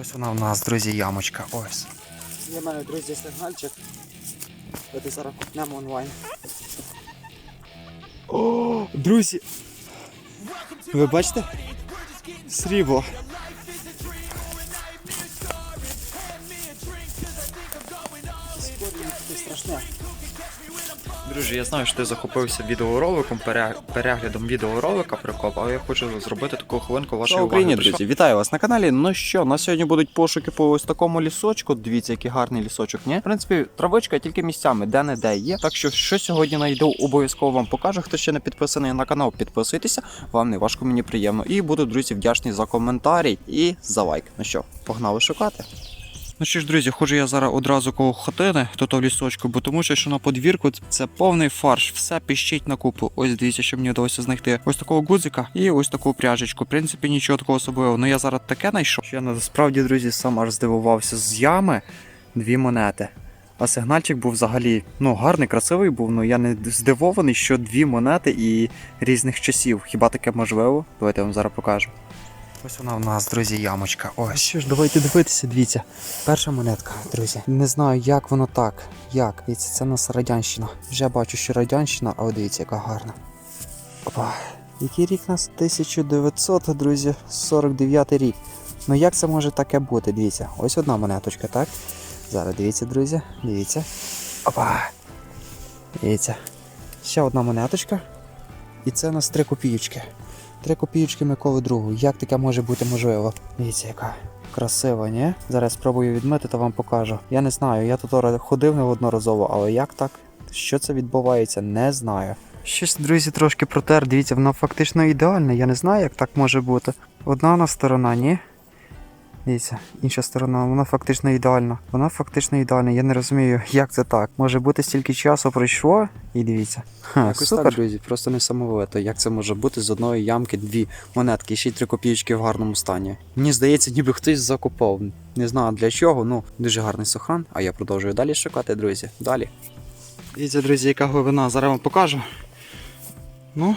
Ось вона в нас, друзі, ямочка. Ось. В мене, друзі, сигнальчик. Давайте зараз купнемо онлайн. О, друзі! Ви бачите? Срібло. Страшне. Друзі, я знаю, що ти захопився відеороликом, пере- переглядом відеоролика прикоп, але я хочу зробити таку хвилинку вашої Слава уваги. Україні, друзі, вітаю вас на каналі. Ну що, на сьогодні будуть пошуки по ось такому лісочку. Дивіться, який гарний лісочок. Ні? В принципі, травичка тільки місцями, де не де є. Так що, що сьогодні знайду, обов'язково вам покажу. Хто ще не підписаний на канал, підписуйтеся. Вам не важко, мені приємно. І буду, друзі, вдячний за коментарі і за лайк. Ну що, погнали шукати. Ну що ж, друзі, ходжу я зараз одразу коло хатини, тут в лісочку, бо тому що що на подвірку це повний фарш, все піщить на купу. Ось дивіться, що мені вдалося знайти ось такого гудзика і ось таку пряжечку. В принципі, нічого такого особливого. Ну я зараз таке знайшов. Що я насправді, друзі, сам аж здивувався з ями дві монети. А сигнальчик був взагалі ну гарний, красивий був. Ну я не здивований, що дві монети і різних часів. Хіба таке можливо? Давайте я вам зараз покажу. Ось вона в нас, друзі, ямочка. Ось. Що ж, давайте дивитися, дивіться. Перша монетка, друзі. Не знаю, як воно так. Як? Дивіться, це у нас радянщина. Вже бачу, що радянщина, але дивіться, яка гарна. Опа. Який рік у нас? 1900, друзі, 49 рік. Ну як це може таке бути? Дивіться, ось одна монеточка, так? Зараз дивіться, друзі, дивіться. Опа. Дивіться. Ще одна монеточка. І це у нас 3 копійки. Три копійки Миколи Другу. Як таке може бути можливо? Дивіться, яка красива, ні? Зараз спробую відмити та вам покажу. Я не знаю, я тут ходив неодноразово, але як так? Що це відбувається, не знаю. Щось, друзі, трошки протер. Дивіться, воно фактично ідеальне. Я не знаю, як так може бути. Одна на сторона, ні? Дивіться, інша сторона, вона фактично ідеальна. Вона фактично ідеальна. Я не розумію, як це так. Може бути стільки часу пройшло, і дивіться. Ха, Якось супер. так, друзі, просто несамовито. Як це може бути з одної ямки дві монетки, ще й три копійки в гарному стані. Мені здається, ніби хтось закопав. Не знаю для чого, ну дуже гарний сохран. А я продовжую далі шукати, друзі. Далі. Дивіться, друзі, яка глибина. Зараз вам покажу. Ну,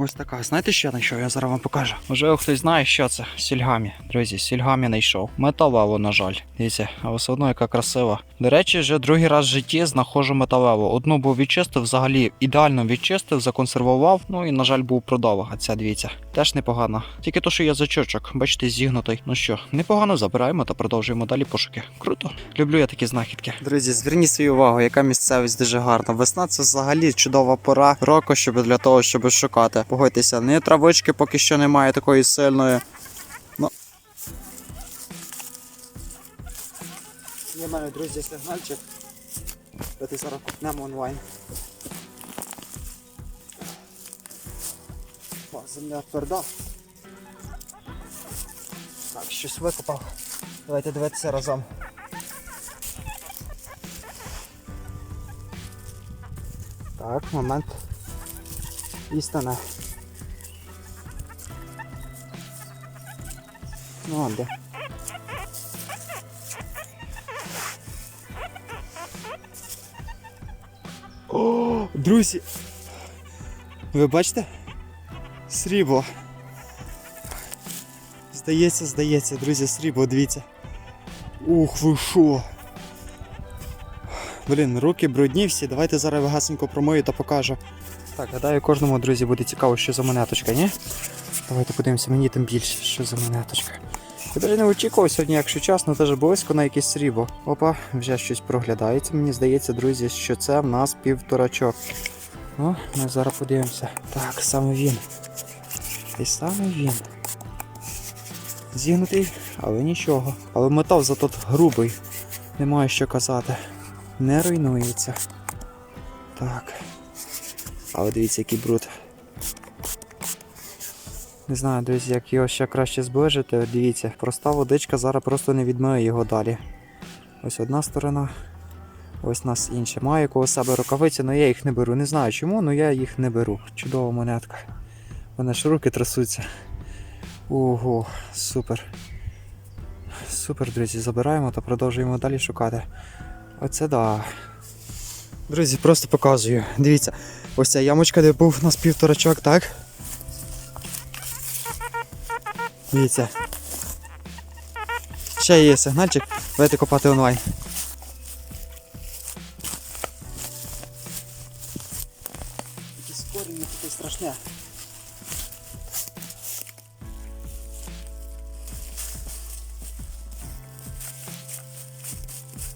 ось така. Знаєте, що я знайшов? Я зараз вам покажу. Можливо, хтось знає, що це. Сільгамі. Друзі, сільгамі знайшов. Металево, на жаль. Дивіться, але все одно яка красива. До речі, вже другий раз в житті знаходжу металево. Одну був відчистив, взагалі ідеально відчистив, законсервував. Ну і, на жаль, був продовга. А ця дивіться. Теж непогана. Тільки то, що я язичочок, бачите, зігнутий. Ну що, непогано забираємо та продовжуємо далі пошуки. Круто. Люблю я такі знахідки. Друзі, зверніть свою увагу, яка місцевість дуже гарна. Весна це взагалі чудова пора року, щоб для того, щоб шукати. Погодьтеся, не травички поки що немає такої сильної. Ну. Є в мене, друзі, сигнальчик. Давайте зараз купнемо онлайн. О, земля тверда. Так, щось викопав. Давайте дивитися разом. Так, момент. Істина. Ну, а де? О, друзі! Ви бачите? Срібло. Здається, здається, друзі, срібло, дивіться. Ух, ви шо? Блін, руки брудні всі. Давайте зараз гасенько промию та покажу. Так, гадаю, кожному, друзі, буде цікаво, що за монеточка, ні? Давайте подивимося, мені тим більше, що за монеточка. Я навіть не очікував сьогодні, якщо чесно, теж близько на якесь срібло. Опа, вже щось проглядається. Мені здається, друзі, що це в нас півторачок. Ну, ми зараз подивимося. Так, саме він. І саме він. Зігнутий, але нічого. Але метал зато грубий. Немає що казати. Не руйнується. Так. Але дивіться, який бруд. Не знаю, друзі, як його ще краще зближити. Дивіться, проста водичка зараз просто не відмиє його далі. Ось одна сторона, ось нас інша. Маю коло себе рукавиці, але я їх не беру. Не знаю чому, але я їх не беру. Чудова монетка. Вони ж руки трясуться. Ого, супер. Супер, друзі, забираємо та продовжуємо далі шукати. Оце да. Друзі, просто показую. Дивіться, ось ця ямочка, де був у нас півторачок, так? Дивіться. Ще є сигнальчик, давайте копати онлайн. Якісь корінь таке страшне.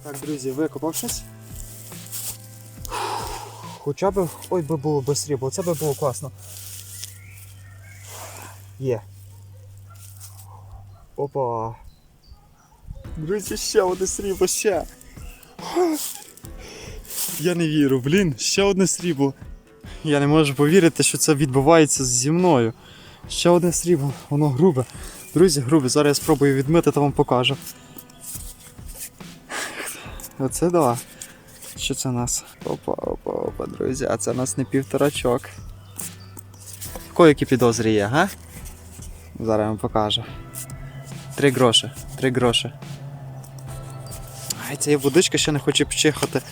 Так, друзі, викопав щось. Хоча б. Ой би було би срібло, це би було класно. Є. Опа. Друзі, ще одне срібло, ще. Я не вірю, блін, ще одне срібло. Я не можу повірити, що це відбувається зі мною. Ще одне срібло, воно грубе. Друзі, грубе, зараз я спробую відмити та вам покажу. Оце да. Що це у нас? Опа, опа, опа, друзі, а це у нас не півторачок. Кої які підозрі є, га? Зараз я вам покажу. Три гроші. Три гроші. Ай, ця водичка ще не хоче пчихати.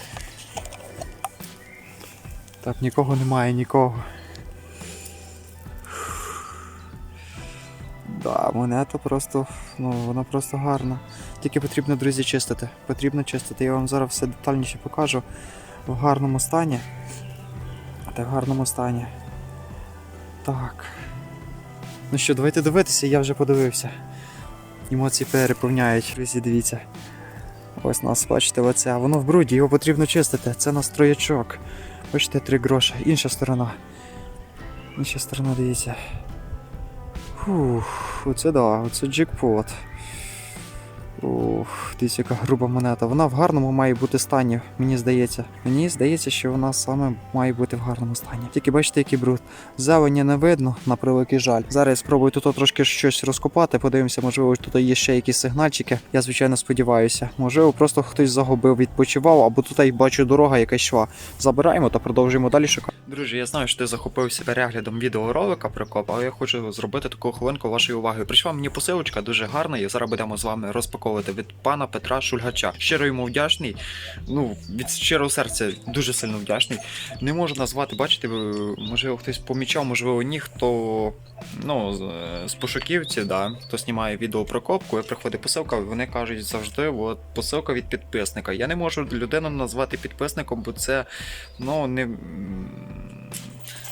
Так, нікого немає, нікого. Монета просто, ну, вона просто гарна. Тільки потрібно, друзі, чистити. Потрібно чистити. Я вам зараз все детальніше покажу в гарному стані. Так, в гарному стані. Так. Ну що, давайте дивитися, я вже подивився. Емоції переповняють, друзі, дивіться. Ось нас, бачите, оце. Воно в бруді, його потрібно чистити. Це настроячок. Бачите, три гроші. Інша сторона. Інша сторона, дивіться. Фух, оце да, оце джекпот. Ух, дивіться, яка груба монета. Вона в гарному має бути стані, мені здається. Мені здається, що вона саме має бути в гарному стані. Тільки бачите, який бруд. Зелені не видно, на превеликий жаль. Зараз спробую тут трошки щось розкопати, подивимося, можливо, тут є ще якісь сигнальчики. Я звичайно сподіваюся. Можливо, просто хтось загубив, відпочивав, або тут я бачу дорога якась йшла. Забираємо та продовжуємо далі шукати. Друзі, я знаю, що ти захопився переглядом відеоролика про коп, але я хочу зробити таку хвилинку вашої уваги. Прийшла мені посилочка дуже гарна, і зараз будемо з вами розпаковувати від пана Петра Шульгача. Щиро йому вдячний. Ну, від щирого серця дуже сильно вдячний. Не можу назвати, бачите, можливо, хтось помічав, можливо, ні, хто ну, з, пошуківців, да, хто знімає відео про коп, коли приходить посилка, вони кажуть завжди, от посилка від підписника. Я не можу людину назвати підписником, бо це ну не.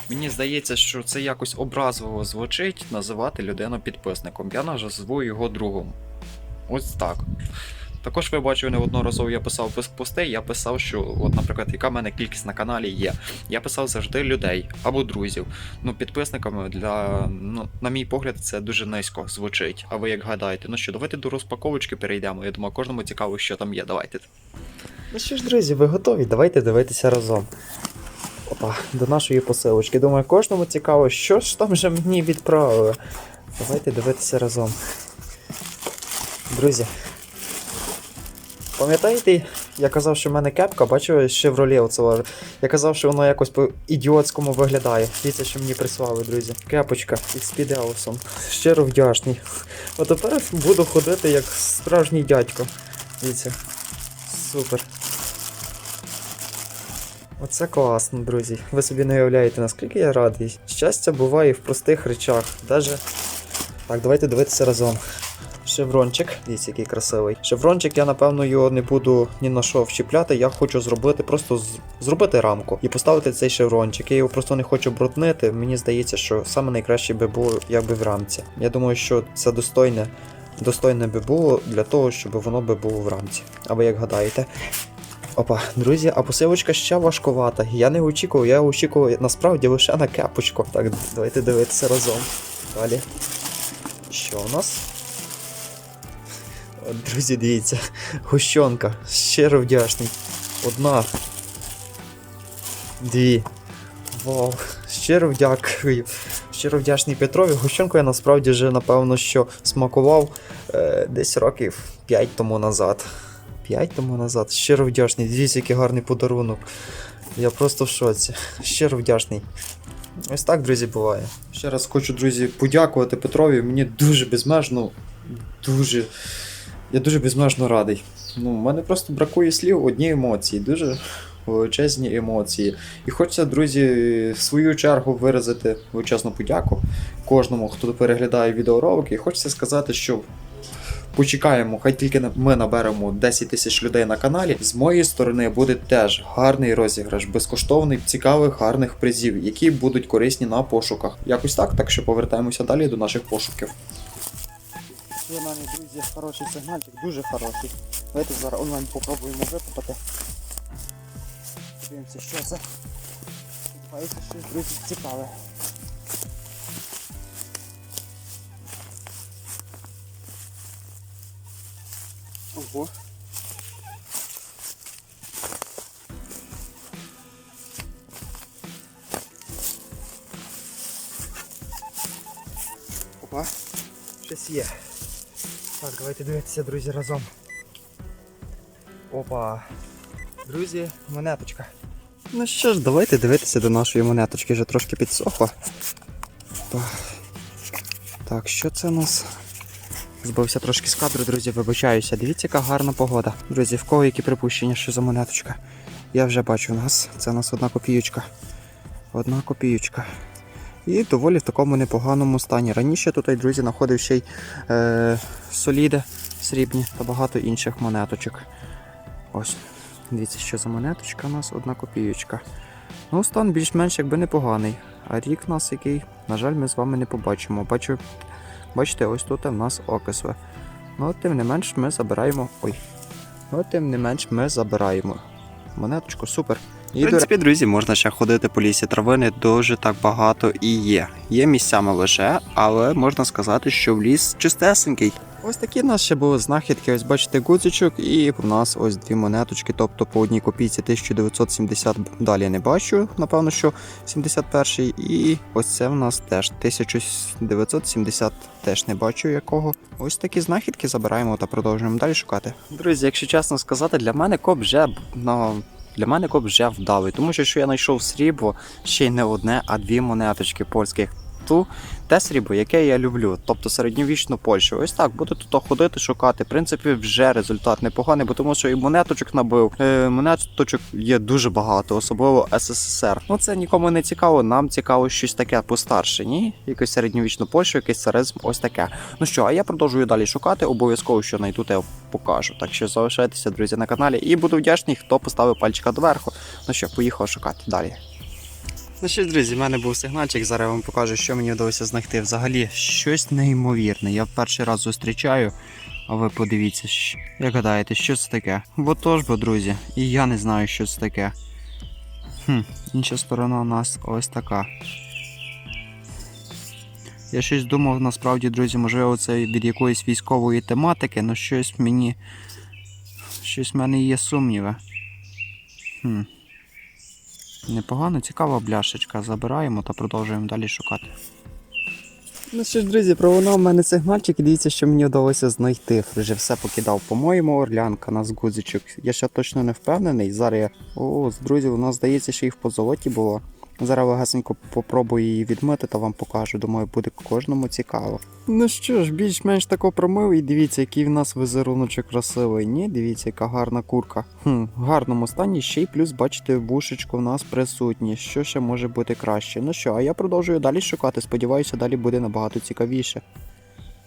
Мені здається, що це якось образливо звучить називати людину підписником. Я назву його другом. Ось так. Також ви бачили неодноразово я писав писк постей, я писав, що, от, наприклад, яка в мене кількість на каналі є. Я писав завжди людей або друзів. Ну, підписниками для, ну, на мій погляд, це дуже низько звучить. А ви як гадаєте? Ну що, давайте до розпаковочки перейдемо. Я думаю, кожному цікаво, що там є. Давайте. Ну що ж, друзі, ви готові? Давайте дивитися разом. Опа, до нашої посилочки. Думаю, кожному цікаво, що ж там вже мені відправили. Давайте дивитися разом. Друзі. Пам'ятаєте, я казав, що в мене кепка, бачили Chevrolet оце. Я казав, що воно якось по-ідіотському виглядає. Дивіться, що мені прислали, друзі. Кепочка із підеусом. Щиро вдячний. А тепер буду ходити як справжній дядько. Дивіться. Супер. Оце класно, друзі. Ви собі не уявляєте, наскільки я радий. Щастя буває в простих речах. Даже... Так, давайте дивитися разом. Шеврончик, дивіться, який красивий. Шеврончик, я напевно його не буду ні на що вчіпляти. Я хочу зробити, просто з- зробити рамку і поставити цей шеврончик. Я його просто не хочу бруднити. Мені здається, що саме найкраще би було якби в рамці. Я думаю, що це достойне. Достойне би було для того, щоб воно би було в рамці. А ви як гадаєте? Опа, друзі, а посилочка ще важковата. Я не очікував, я очікував насправді лише на кепочку. Так, давайте дивитися разом. Далі. Що у нас? Друзі, дивіться. Гущонка. Щиро вдячний. Одна. Дві. Вау. Щиро вдякую. Щиро вдячний Петрові. Гущонку я насправді вже, напевно, що смакував е, десь років 5 тому назад. 5 тому назад. Щиро вдячний. Дивіться, який гарний подарунок. Я просто в шоці. Щиро вдячний. Ось так, друзі, буває. Ще раз хочу, друзі, подякувати Петрові. Мені дуже безмежно, дуже. Я дуже безмежно радий. Ну, в мене просто бракує слів, одні емоції, дуже величезні емоції. І хочеться, друзі, в свою чергу виразити величезну подяку кожному, хто переглядає відеоролики. І хочеться сказати, що почекаємо, хай тільки ми наберемо 10 тисяч людей на каналі. З моєї сторони буде теж гарний розіграш, безкоштовний, цікавих, гарних призів, які будуть корисні на пошуках. Якось так, так що повертаємося далі до наших пошуків. Є в мене, друзі, хороший сигнальчик, дуже хороший. Давайте зараз онлайн попробуємо викопати. Подивимося, що це. Сподіваюся, щось, друзі, цікаве. Ого. Опа, щось є. Так, давайте дивитися, друзі, разом. Опа. Друзі, монеточка. Ну що ж, давайте дивитися до нашої монеточки, вже трошки підсохла. Так, що це у нас? Збився трошки з кадру, друзі, вибачаюся. Дивіться, яка гарна погода. Друзі, в кого які припущення, що за монеточка? Я вже бачу у нас. Це у нас одна копіючка. Одна копіючка. І доволі в такому непоганому стані. Раніше тут, друзі, знаходив ще й е, соліди срібні та багато інших монеточок. Ось, дивіться, що за монеточка у нас одна копіючка. Ну, стан більш-менш якби непоганий. А рік у нас який, на жаль, ми з вами не побачимо. Бачу, бачите, ось тут в нас окисве. Ну, тим не менш, ми забираємо. Ой. Ну, тим не менш, ми забираємо. Монеточку, супер. І, в принципі, друзі, можна ще ходити по лісі. Травини дуже так багато і є. Є місцями лише, але можна сказати, що в ліс чистесенький. Ось такі в нас ще були знахідки. Ось бачите, гудзичок, і в нас ось дві монеточки, тобто по одній копійці 1970 далі не бачу, напевно, що 71 І ось це в нас теж 1970 теж не бачу якого. Ось такі знахідки забираємо та продовжуємо далі шукати. Друзі, якщо чесно сказати, для мене коп вже на для мене коп вже вдалий, тому що, що я знайшов срібло ще й не одне, а дві монеточки польських. Ту те срібло, яке я люблю, тобто середньовічну Польщу. Ось так, буду тут ходити, шукати. В принципі, вже результат непоганий, бо тому що і монеточок набив. Е, монеточок є дуже багато, особливо СССР. Ну це нікому не цікаво. Нам цікаво щось таке постарше. Ні, якусь середньовічну Польщу, якийсь царизм, ось таке. Ну що, а я продовжую далі шукати. Обов'язково, що знайду, те покажу. Так що залишайтеся, друзі, на каналі, і буду вдячний, хто поставив пальчика доверху. Ну що, поїхав шукати далі. Ну що, друзі, в мене був сигнальчик. Зараз я вам покажу, що мені вдалося знайти. Взагалі щось неймовірне. Я перший раз зустрічаю. А ви подивіться, як гадаєте, що це таке? Бо тож бо, друзі, і я не знаю, що це таке. Хм, інша сторона у нас ось така. Я щось думав, насправді, друзі, можливо, це від якоїсь військової тематики, але щось мені. Щось в мене є сумніви. Хм. Непогано, цікава бляшечка. Забираємо та продовжуємо далі шукати. Ну що ж, друзі, пролунав в мене сигнальчик і дивіться, що мені вдалося знайти. Вже все покидав. По-моєму, орлянка на згузичок. Я ще точно не впевнений. Зараз я. О, друзі, нас здається, що їх по золоті було. Зараз легасенько попробую її відмити та вам покажу. Думаю, буде кожному цікаво. Ну що ж, більш-менш тако промив і дивіться, який в нас визеруночок красивий. Ні, дивіться, яка гарна курка. Хм, в гарному стані ще й плюс, бачите, вушечко в нас присутні. Що ще може бути краще? Ну що, а я продовжую далі шукати. Сподіваюся, далі буде набагато цікавіше.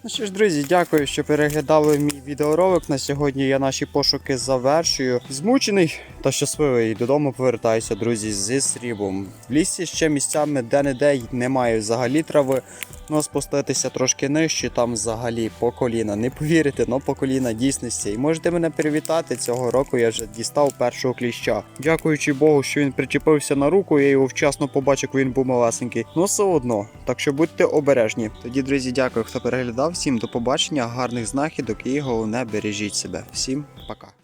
Ну що ж, друзі, дякую, що переглядали мій відеоролик. На сьогодні я наші пошуки завершую. Змучений та щасливий. Додому повертаюся, друзі, зі сріблом. В лісі ще місцями де-не-де немає взагалі трави. Ну, спуститися трошки нижче, там взагалі по коліна. Не повірите, но по коліна дійсності. І можете мене привітати. Цього року я вже дістав першого кліща. Дякуючи Богу, що він причепився на руку, я його вчасно побачив, він був малесенький. Ну все одно. Так що будьте обережні. Тоді, друзі, дякую, хто переглядав. Всім до побачення, гарних знахідок і головне бережіть себе. Всім пока.